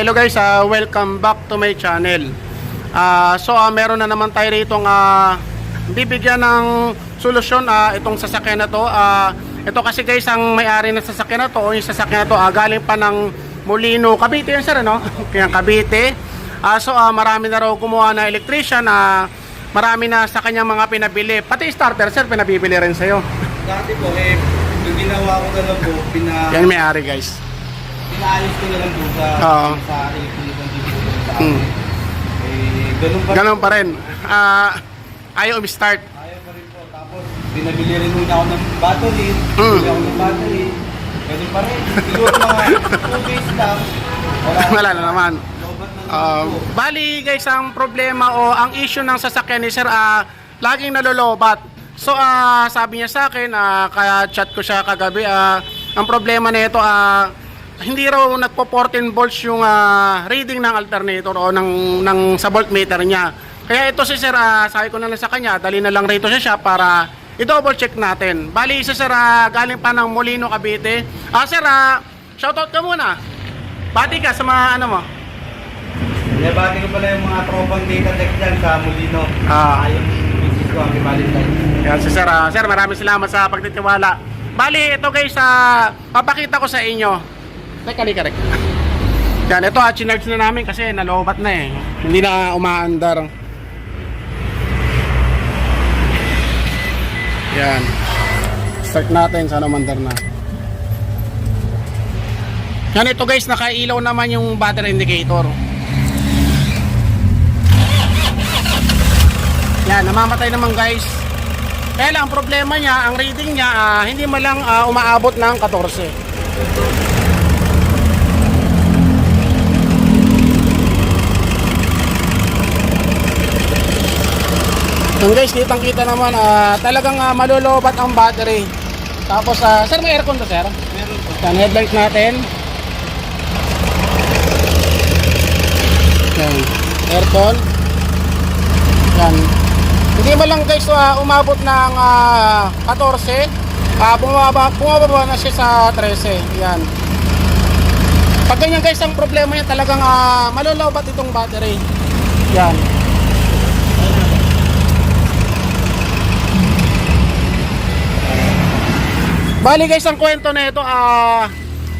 Hello guys, ah, welcome back to my channel. Ah, so ah, meron na naman tayo rito uh, bibigyan ng solusyon ah, itong sasakyan na to. Ah, ito kasi guys ang may-ari ng sasakyan na to o yung sasakyan na to ah, galing pa ng Molino, Cavite yun sir ano? Kaya Cavite. Ah, so ah, marami na raw gumawa na electrician na marami na sa kanyang mga pinabili. Pati starter sir pinabibili rin sa'yo. Dati po, eh, yung ginawa ko na lang po, pina, Yan may-ari guys. Pinaayos ko na lang po sa, Oo. sa electronic ng dito sa Hmm. Eh, ganun pa Ganun pa rin. Ah, ayaw i-start. Ayaw pa rin po. Tapos, binabili rin muna ako ng battery. Mm. Bili ako ng battery. Ganun pa rin. Siguro mga 2 days lang. Wala, Wala na naman. Lobat na naman Um, po. bali guys, ang problema o ang issue ng sasakyan ni Sir, ah, laging nalolobat. So, ah, sabi niya sa akin, ah, kaya chat ko siya kagabi, ah, ang problema nito, ah, hindi raw nagpo 14 volts yung ah, reading ng alternator o ng, ng sa voltmeter niya. Kaya ito si Sir, ah, sabi ko na lang sa kanya, dali na lang rito siya siya para i-double check natin. Bali, si Sir, ah, galing pa ng Molino, Cavite. Ah, Sir, ah, shoutout ka muna. Bati ka sa mga ano mo. Nabati ko pala yung mga tropang data tech dyan sa Molino. Ah. Yung business ko, ang Valentine. Yan si Sir. ah. sir, maraming salamat sa pagtitiwala. Bali, ito guys, ah, papakita ko sa inyo. Teka, lika, rek. Yan, ito ah, chinarge na namin kasi nalobat na eh. Hindi na umaandar. Yan. Start natin, sana umandar na. Yan, ito guys, nakailaw naman yung battery indicator. Yan, namamatay naman guys. Kaya lang, ang problema niya, ang reading niya, ah, hindi man lang ah, umaabot ng 14. Yung guys, kitang kita naman, ah, talagang uh, malulobat ang battery. Tapos, ah, sir, may aircon to sir? Meron po. Yan, headlight natin. Yan, aircon. Yan. Hindi ba lang guys ah, umabot ng ah, 14? Ah, bumaba, bumababa na siya sa 13. Yan. Pag ganyan guys, ang problema niya talagang uh, malolobat itong battery. Yan. Bali guys, ang kwento na ito, ah,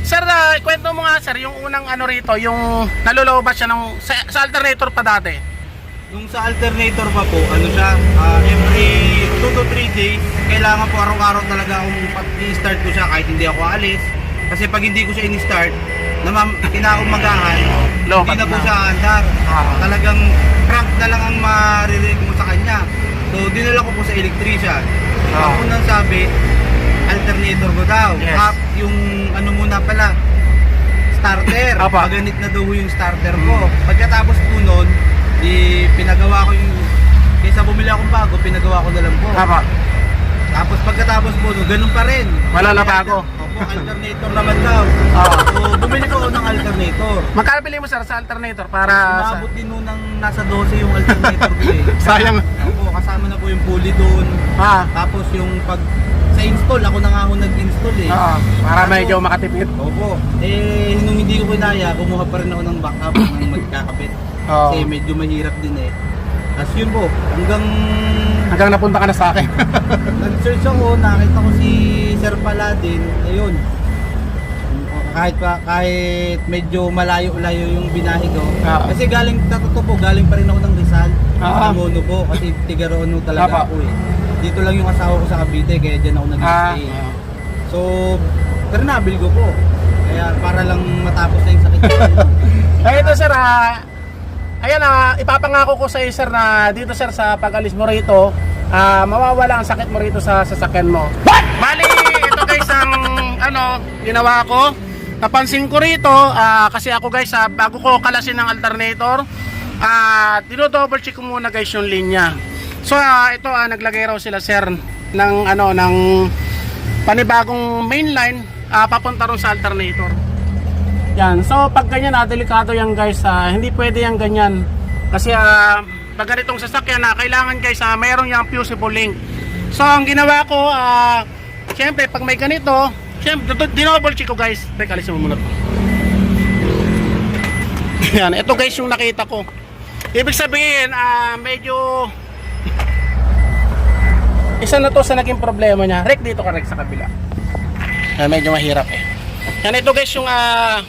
sir, ah, kwento mo nga sir, yung unang ano rito, yung nalolobat siya ng, sa, sa alternator pa dati. Nung sa alternator pa po, ano siya, ah, every 2 to 3 days, kailangan po araw-araw talaga akong i-start ko siya kahit hindi ako alis. Kasi pag hindi ko siya in-start, na kinaumagahan, hindi na po siya andar. Ah. Talagang crank na lang ang maririnig mo sa kanya. So, dinala ko po sa electrician. Ah. Ako nang sabi, alternator ko daw. Yes. Half yung ano muna pala, starter. Apa. Maganit na daw yung starter ko. Pagkatapos po nun, di pinagawa ko yung kaysa bumili akong bago, pinagawa ko na lang po. Tama. Tapos pagkatapos po, no, ganun pa rin. Wala na bago. Opo, alternator naman daw. Ah. So, bumili ko ng alternator. Magkano bili mo sir sa alternator para. Umabot din nun ng nasa 12 yung alternator ko eh. Sayang. Opo, kasama na po yung pulley doon. Ah, Tapos yung pag sa install, ako na nga ako nag-install eh. oo, para medyo makatipid. Opo. Eh, nung hindi ko kinaya, kumuha pa rin ako ng backup ng magkakapit. Oo. Kasi medyo mahirap din eh. Tapos yun po, hanggang Hanggang napunta ka na sa akin. nag-search ako, nakita ko si Sir Paladin, ayun. Kahit pa, kahit medyo malayo-layo yung binahe ko. Oo. Kasi galing, totoo po, galing pa rin ako ng Rizal. Sa Mono po, kasi tiga-roon talaga ako eh. Dito lang yung asawa ko sa Cavite, kaya dyan ako ah, nag-stay. So, pero nabil ko po. Kaya para lang matapos na yung sakit. Ay, ito sir, ah, ayan ah, ipapangako ko sa iyo sir na dito sir sa pag-alis mo rito, ah, mawawala ang sakit mo rito sa sasakyan mo. What? Bali, ito guys ang ano, ginawa ko. Napansin ko rito, ah, kasi ako guys, ah, bago ko kalasin ng alternator, ah, dino-double check ko muna guys yung linya. So, ah, ito ah, naglagay raw sila sir ng ano, ng panibagong mainline ah, papunta rin sa alternator. Yan. So, pag ganyan na, delikado yan guys. ah, hindi pwede yan ganyan. Kasi ah, pag ganitong sasakyan na, kailangan guys, ah, mayroong yung fusible link. So, ang ginawa ko, ah, syempre, pag may ganito, syempre, dinoble check ko guys. Teka, alisin mo muna to. Yan, ito guys yung nakita ko. Ibig sabihin, ah medyo isa na to sa naging problema niya. Rek dito ka rek sa kabila. Ah, medyo mahirap eh. Yan ito guys yung ah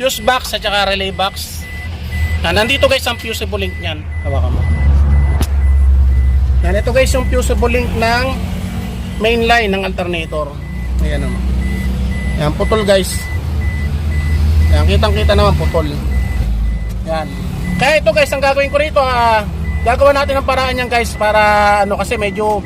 fuse box at saka relay box. Yan, nandito guys ang fusible link niyan. Hawakan mo. Yan ito guys yung fusible link ng main line ng alternator. Ayan naman. Yan putol guys. Yan kitang kita naman putol. Yan. Kaya ito guys ang gagawin ko rito ah gagawa natin ng paraan yan guys para ano kasi medyo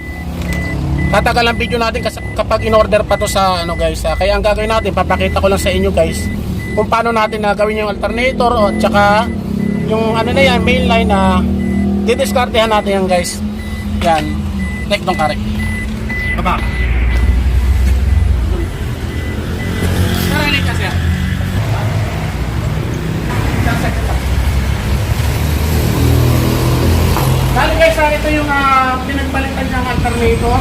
tatagal ang video natin kasi kapag in-order pa to sa ano guys. ah. kaya ang gagawin natin, papakita ko lang sa inyo guys kung paano natin na gawin yung alternator o tsaka yung ano na yan, main line na didiskartehan natin yan guys. Yan. Tek dong karek. Baba. Bali guys, ah, ito yung ah, pinagpalitan ng alternator.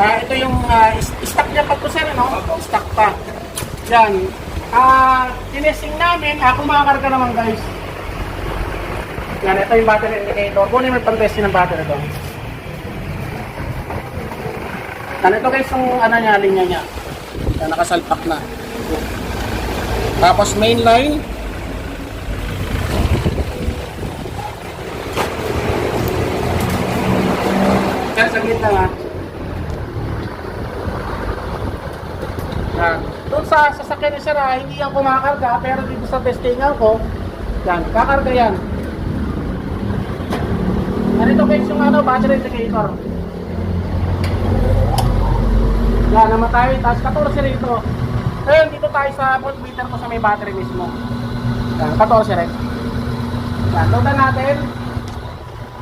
Ah, ito yung is- stock niya pa to sir, ano? Stock pa. Yan. Ah, tinesting namin, ah, kung makakarga naman guys. Yan, ito yung battery indicator. Kunin mo yung pang-testing ng battery doon. Yan, ito guys yung ano niya, linya niya. Yan, nakasalpak na. Tapos main line, Ha. Yan. Doon sa sasakyan ni Sir, ah, hindi yan kumakarga, pero dito sa testingan ko, yan, kakarga yan. Yan ito guys yung ano, battery indicator. Yan, namatay. Tapos 14 rito. Ngayon, dito tayo sa voltmeter ko sa may battery mismo. Yan, 14 rin. Yan, loadan natin.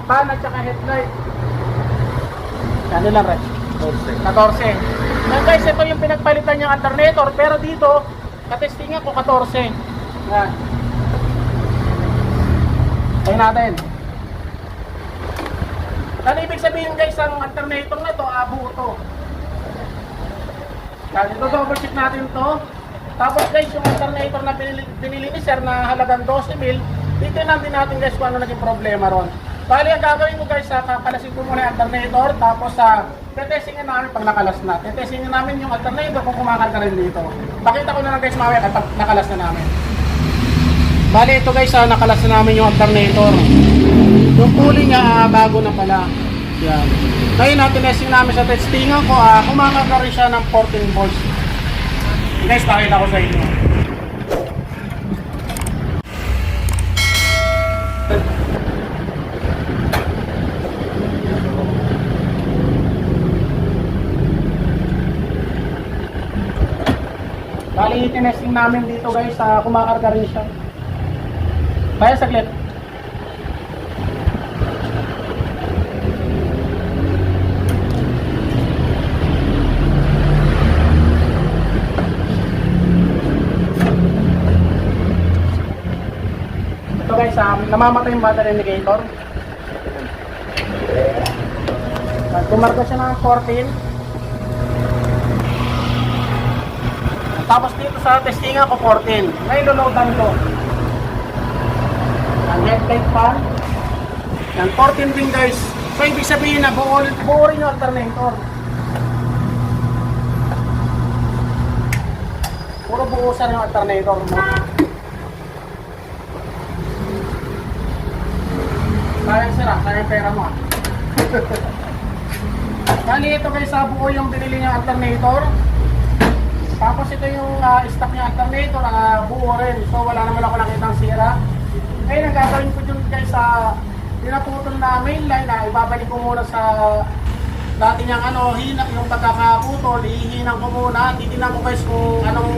Pan at saka headlight. Ano lang rin? 14. Yan guys, ito yung pinagpalitan niyang alternator. Pero dito, katestingan ko 14. Yan. Tayo natin. Ano ibig sabihin guys, ang alternator na to, abo to. Yan, ito double check natin to. Tapos guys, yung alternator na binili, binili ni sir na halagang 12 mil, dito natin natin guys kung ano naging problema ron. Bali, ang gagawin ko guys, kakalasin ko muna yung alternator, tapos sa tetestingin namin pag nakalas na. Tetestingin namin yung alternator kung kumakarga rin dito. Pakita ko na lang guys mamaya kapag nakalas na namin. Bali, ito guys, ah, nakalas na namin yung alternator. Yung pulley niya, ah, bago na pala. Yan. Ngayon, testing namin sa testingan ko, ah, kumakarga rin siya ng 14 volts. Guys, pakita ko sa inyo. Bali, tinesting namin dito guys, sa kumakarga rin siya. Kaya saglit. Ito guys, um, namamatay yung battery indicator. At Kumarga siya ng 14. Tapos dito sa testingan ko 14. Ngayon lulutan ko. Ang headlight fan. Yan 14 din guys. So ibig sabihin na buo, buo rin yung alternator. Puro buusan yung alternator mo. Sayang sira, sayang pera mo ah. Bali ito guys, sa buo yung binili niya alternator. Tapos ito yung ah, stock niya alternator, ah, buo rin. So wala naman ako nakitang sira. Ngayon ang ko dun guys sa pinaputol na main line na ibabalik ko muna sa dati niyang ano, hina, yung pagkakaputol, ihihinan ko muna. Titignan ko guys kung anong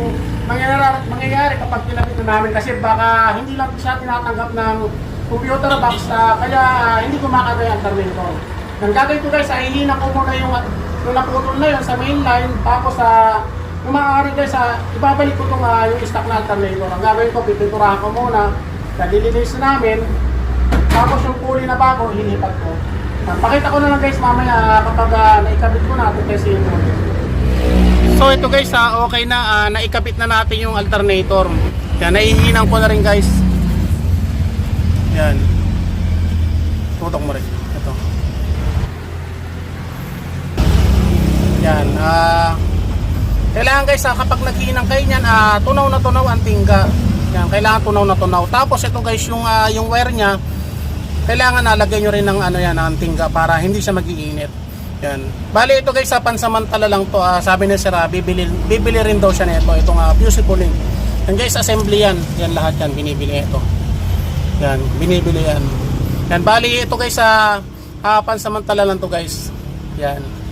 mangyayari, mangyayari kapag tinapit na namin kasi baka hindi lang siya tinatanggap ng computer box ah, kaya ah, hindi ko makagay ang terminator. Ang gagawin ko guys, ay hihinan ko muna yung, yung naputol na yun sa main line tapos sa kung maaari guys, ah, ibabalik ko itong ah, yung stock na alternator. Ang gagawin ko, pipinturahan ko muna, nalilinis namin, tapos yung pulley na bago, hinipat ko. Ah, pakita ko na lang guys mamaya ah, kapag ah, naikabit ko na, kasi yun. So ito guys, ah, okay na, ah, naikabit na natin yung alternator. Kaya naihinan ko na rin guys. Yan. Tutok mo rin. Ito. Yan. Ah, kailangan guys, ah, kapag naghihinang kayo niyan, ah, tunaw na tunaw ang tingga. Yan, kailangan tunaw na tunaw. Tapos ito guys, yung ah, yung wire niya, kailangan nalagay nyo rin ng ano yan, ang tingga para hindi siya magiinit. Yan. Bali ito guys, sa pansamantala lang to. ah, sabi ni Sir, ah, bibili, bibili rin daw siya nito. Itong uh, fusible link. Yan guys, assembly yan. Yan lahat yan, binibili ito. Yan, binibili yan. Yan, bali ito guys, sa ah, pansamantala lang to guys. Yan.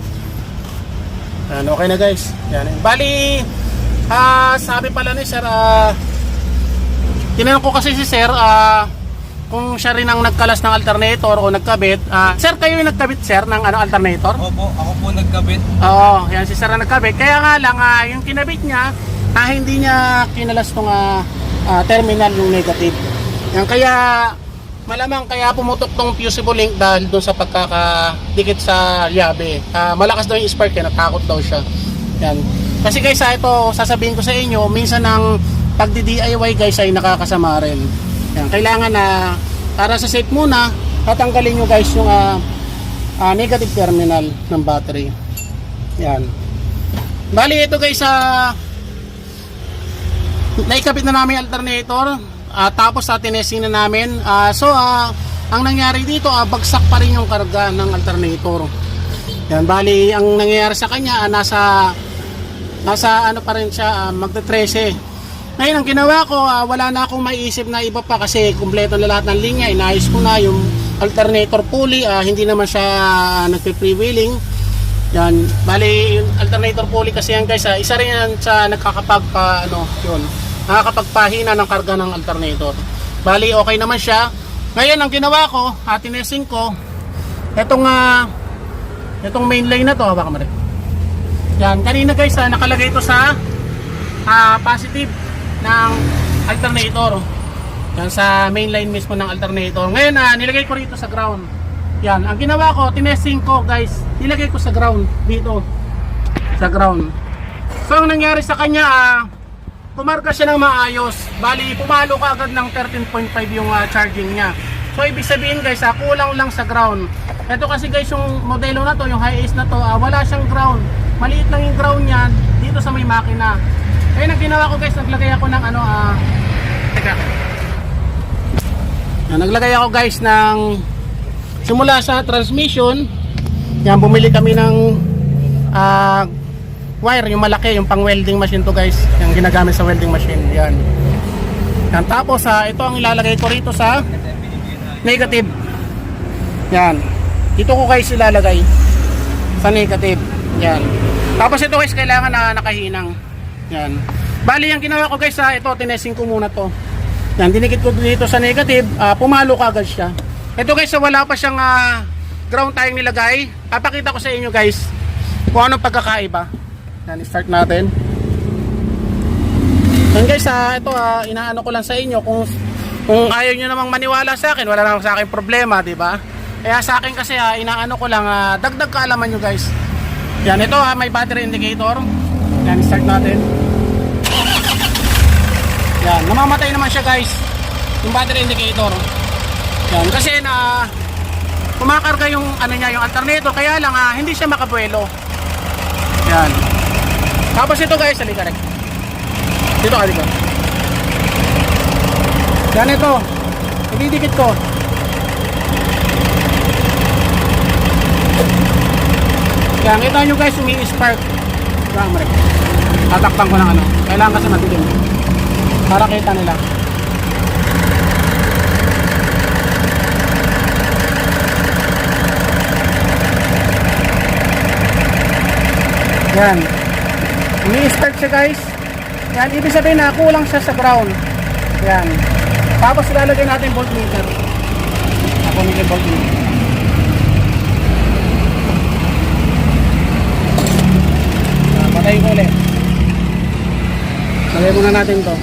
Yan, okay na guys. Yan. Bali, ah, sabi pala ni Sir, ah, tinanong ko kasi si Sir, ah, kung siya rin ang nagkalas ng alternator o nagkabit. Ah, sir, kayo yung nagkabit, sir, ng ano, alternator? Opo, ako po nagkabit. Oo, yan si Sir ang nagkabit. Kaya nga lang, ah, yung kinabit niya, ah, hindi niya kinalas tong ah, ah, terminal yung negative. Yan, kaya malamang kaya pumutok tong fusible link dahil doon sa pagkakadikit sa yabe. Ah, malakas daw yung spark, kaya natakot daw siya. Yan. Kasi guys, ah, ito sasabihin ko sa inyo, minsan ng pagdi-DIY guys ay nakakasama rin. Yan, kailangan na para sa safe muna, tatanggalin nyo guys yung ah, ah, negative terminal ng battery. Yan. Bali ito guys sa naikabit na namin alternator ah, tapos sa tinesting na namin. Ah, so ah, ang nangyari dito ah, bagsak pa rin yung karga ng alternator. Yan, bali ang nangyayari sa kanya ah, nasa nasa ano pa rin siya ah, magta 13. Ngayon ang ginawa ko, ah, wala na akong maiisip na iba pa kasi kumpleto na lahat ng linya, inayos ko na yung alternator pulley, ah, hindi naman siya nagpe-freewheeling. Yan, bali yung alternator pulley kasi yan guys, ah, isa rin yan sa nagkakapag pa, ano, yun, nakakapagpahina ng karga ng alternator. Bali okay naman siya. Ngayon ang ginawa ko, at tinesting ko, etong ah, etong main line na to, baka mali. Yan, kanina guys, ah, nakalagay ito sa ah, positive ng alternator. Yan sa main line mismo ng alternator. Ngayon ah, nilagay ko rito sa ground. Yan, ang ginawa ko, tinesting ko guys, nilagay ko sa ground dito. Sa ground. So ang nangyari sa kanya, ah, pumarga siya ng maayos. Bali, pumalo ka agad ng 13.5 yung ah, charging niya. So ibig sabihin guys, ah, kulang lang sa ground. Ito kasi guys, yung modelo na to, yung high ace na to, ah, wala siyang ground. Maliit lang yung ground niya dito sa may makina. Kaya ang ginawa ko guys, naglagay ako ng ano, ah, teka. Yan, naglagay ako guys ng simula sa transmission. Yan, bumili kami ng ah, wire, yung malaki, yung pang welding machine to guys. Yung ginagamit sa welding machine. Yan. Yan, tapos ah, ito ang ilalagay ko rito sa negative. Yan. Dito ko guys ilalagay sa negative. Yan. Tapos ito guys kailangan na nakahinang. Yan. Bali ang ginawa ko guys sa ito tinesting ko muna to. Yan, dinikit ko dito sa negative, ah, pumalo ka agad siya. Ito guys, wala pa siyang ah, ground tayong nilagay. Papakita ko sa inyo guys kung anong pagkakaiba. Yan, start natin. Yan guys, ah, ito ah, inaano ko lang sa inyo kung kung ayaw nyo namang maniwala sa akin, wala namang sa akin problema, di ba? Kaya sa akin kasi ah, inaano ko lang, ah, dagdag kaalaman nyo guys. Yan, ito ah, may battery indicator. Yan, start natin. Yan, namamatay naman siya guys. Yung battery indicator. Yan, kasi na kumakarga yung ano niya, yung alternator, kaya lang ah, hindi siya makabuelo. Yan. Tapos ito guys, halika rin. Dito ka, dito. Yan ito. Ididikit ko. Yan, kita nyo guys, umi-spark. Yan, marik. Tatakpan ko ng ano. Kailangan kasi matilim. Para kita nila. Yan. Umi-start siya guys. Yan, ibig sabihin na kulang siya sa ground. Yan. Tapos ilalagay natin voltmeter. Ako yung voltmeter. Yan, patayin ko ulit. Lagay muna natin to.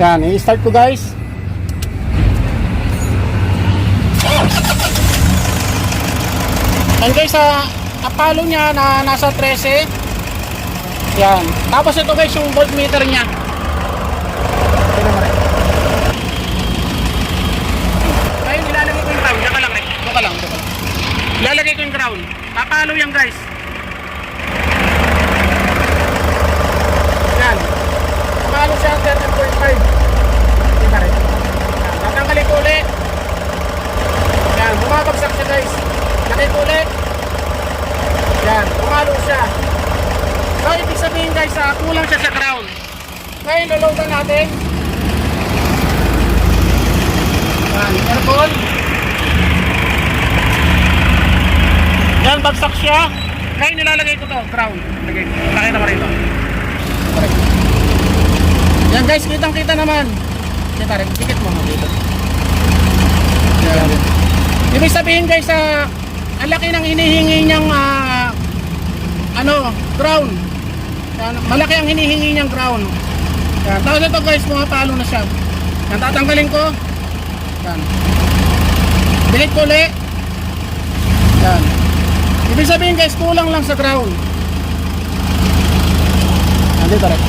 Yan, i-start ko guys. And guys, sa apalo niya na nasa 13, Yan. Tapos ito guys yung voltmeter niya. Ngayon ilalagay ko yung crown. Diyan ka lang eh. Diyan ka lang. Diyan ka lang. Ilalagay ko yung crown. Papalo yan guys. Yan. Papalo siya 13.5. Kita rin. Tatanggalin ko ulit. Yan. Bumabagsak siya guys. Nakit ulit. Yan. Pumalo siya. So, ibig sabihin guys, ah, kulang siya sa crown. Ngayon, lulutan natin. Yan, aircon. Yan, bagsak siya. Ngayon, nilalagay ko to, crown. Lagay. Pakita mo rito. Correct. Yan guys, kitang kita naman. Kita rin, dikit mo mo dito. Yan. Ibig sabihin guys, ah, ang laki ng hinihingi niyang ah, ano, crown. Yan, malaki ang hinihingi niyang crown. Yan, tapos ito guys, pumapalo na siya. Yan, tatanggalin ko. Yan. Delete ko ulit. Yan. Ibig sabihin guys, kulang lang sa crown. Yan, dito rin.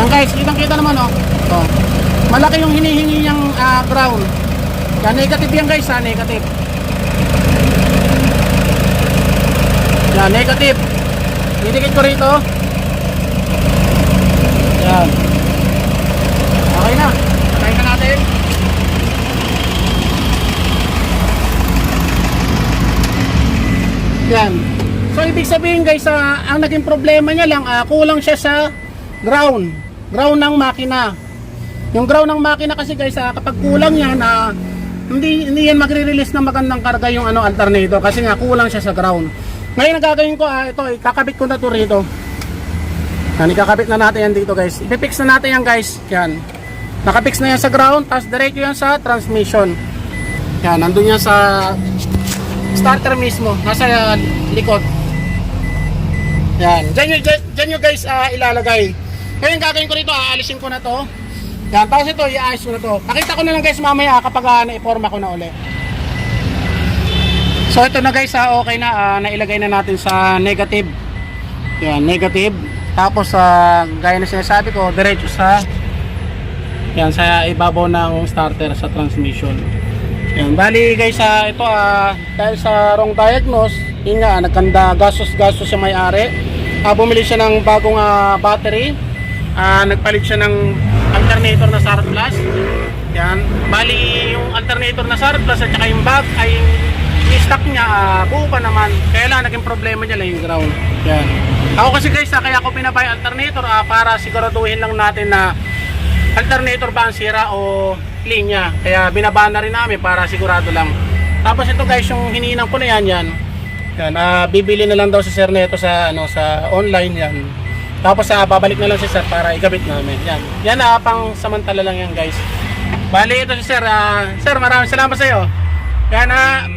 Yan guys, kitang kita naman oh. oh. Malaki yung hinihingi niyang ah, crown. Yan, negative yan guys ha, negative. Yan, negative. Didikit ko rito. Yan. Okay na. Try na natin. Yan. So ibig sabihin guys, ah, ang naging problema niya lang, ah, kulang siya sa ground. Ground ng makina. Yung ground ng makina kasi guys, ah, kapag kulang yan, ah, hindi, hindi yan magre-release ng magandang karga yung ano, alternator kasi nga kulang siya sa ground. Ngayon ang gagawin ko, ah, ito, ikakabit ko na to rito. Yan, ikakabit na natin yan dito guys. Ipipix na natin yan guys. Yan. Nakapix na yan sa ground, tapos diretso yan sa transmission. Yan, nandun yan sa starter mismo, nasa uh, likod. Yan, dyan, nyo- dyan, dyan nyo guys ah, ilalagay. Ngayon gagawin ko rito, aalisin ko na to. Yan, tapos ito, iayos ko na to. Pakita ko na lang guys mamaya kapag uh, naiporma ko na ulit. So ito na guys, ah, okay na, ah, nailagay na natin sa negative. Yan, negative. Tapos sa gaya na sinasabi ko, diretso sa yan sa ibabaw ng starter sa transmission. Yan, bali guys, ah, ito ah, dahil sa wrong diagnose, yun nga, nagkanda gastos-gastos sa may-ari. Ah, bumili siya ng bagong ah, battery. Ah, nagpalit siya ng alternator na SART Plus. Yan, bali yung alternator na SART Plus at saka yung bag ay yung stock niya ah, buo pa naman. Kaya lang naging problema niya lang yung ground. Yan. Ako kasi guys, ah, kaya ako pinabay alternator ah, para siguraduhin lang natin na alternator ba ang sira o linya. Kaya binaba na rin namin para sigurado lang. Tapos ito guys, yung hininang ko na yan, yan. Yan, ah, bibili na lang daw si Sir Neto sa ano sa online yan. Tapos ah, babalik na lang si Sir para ikabit namin. Yan. Yan ah, pang samantala lang yan guys. Bali ito si Sir. ah, sir, maraming salamat sa iyo. Yan Mm,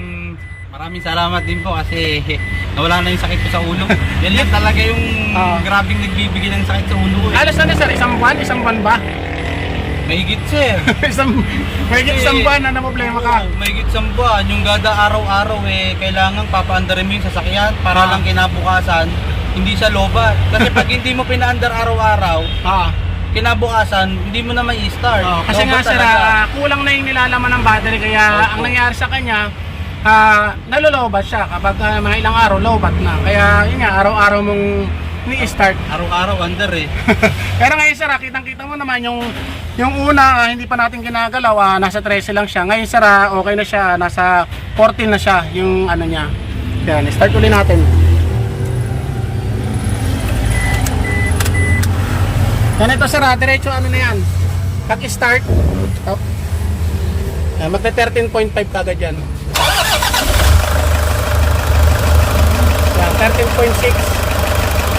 maraming salamat din po kasi nawala na yung sakit ko sa ulo. Yan lang talaga yung Ah. grabing nagbibigay ng sakit sa ulo ko. eh. alas na Sir, isang buwan, isang buwan ba? Mahigit sir. isang, may isang buwan na na problema ka. Oo, mahigit sa buwan. Yung gada araw-araw eh, kailangan papaandarin mo yung sasakyan para Ah. lang kinabukasan hindi siya lobat. Kasi pag hindi mo pinaandar araw-araw, Ah. kinabukasan hindi mo na may start Oh, kasi nga sir, ah, kulang na yung nilalaman ng battery kaya ang Opo. nangyari sa kanya, ah, nalolobat siya kapag ah, mga ilang araw lobat na. Kaya yun nga, araw-araw mong ni-start. araw-araw under eh. Pero ngayon sir, ah, kitang-kita mo naman yung yung una, ah, hindi pa natin ginagalaw, ah, nasa 13 lang siya. Ngayon sir, okay na siya, nasa 14 na siya yung ano niya. Yan, start ulit natin. Yan ito sir, diretso ano na yan. Pag-start, oh. Yan, magna 13.5 kagad yan. Yan, 13.6.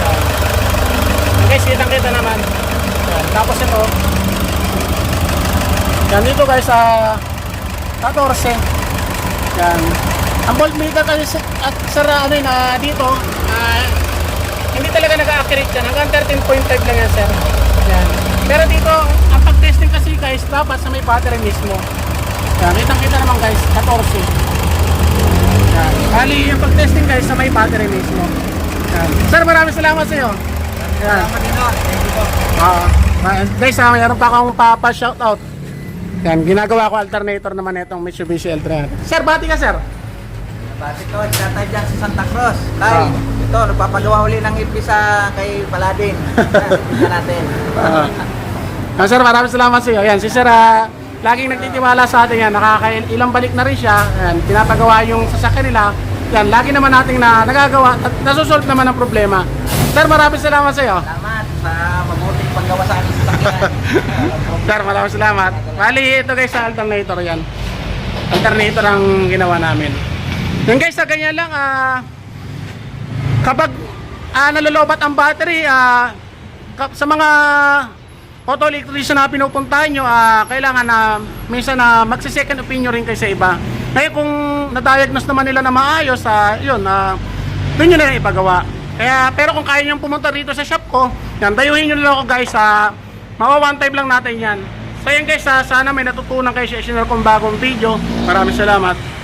Yan. Guys, kitang kita naman. Yan. Tapos ito. Yan dito guys sa 14. Yan. Ang voltmeter kasi at sa ano ah, dito, ah, hindi talaga nag-accurate yan. Hanggang 13.5 lang yan, sir. Yan. Pero dito, ang pag-testing kasi guys, dapat sa may battery mismo. Yan, kitang-kita naman guys, 14. Yan. Bali, yung pag-testing guys sa may battery mismo. Yan. Sir, maraming salamat sa iyo. Yan. Salamat din, oh. Thank you po. Ah, ah, guys, ah, mayroon pa akong papa-shoutout. Yan, ginagawa ko alternator naman itong Mitsubishi L300. Sir, bati ka, sir. Bakit ko, tatay dyan sa Santa Cruz. Tay, Ah. ito, nagpapagawa uli ng ipisa kay Paladin. Ipisa natin. Ah. Ah, sir, maraming salamat sa iyo. Yan, si sir, ah, laging nagtitiwala sa atin yan. Nakakailang balik na rin siya. Yan, pinapagawa yung sasakyan nila. Yan, lagi naman nating na nagagawa at nasusolve naman ang problema. Sir, maraming salamat sa iyo. Salamat sa mabuting paggawa sa aming sasakyan. Sir, maraming salamat. Bali, ito guys sa alternator yan. Alternator ang ginawa namin. Yan guys, sa ganyan lang, ah, kapag ah, nalolobat ang battery, ah, sa mga auto electrician na pinupuntahan nyo, ah, kailangan na minsan na magsi-second opinion rin kayo sa iba. Ngayon kung na-diagnose naman nila na maayos, ah, yun, ah, doon nyo na lang ipagawa. Kaya, pero kung kaya nyo pumunta rito sa shop ko, yan, dayuhin nyo lang ako guys, sa mawa one time lang natin yan. So yan guys, ah, sana may natutunan kayo sa isinare kong bagong video. Maraming salamat.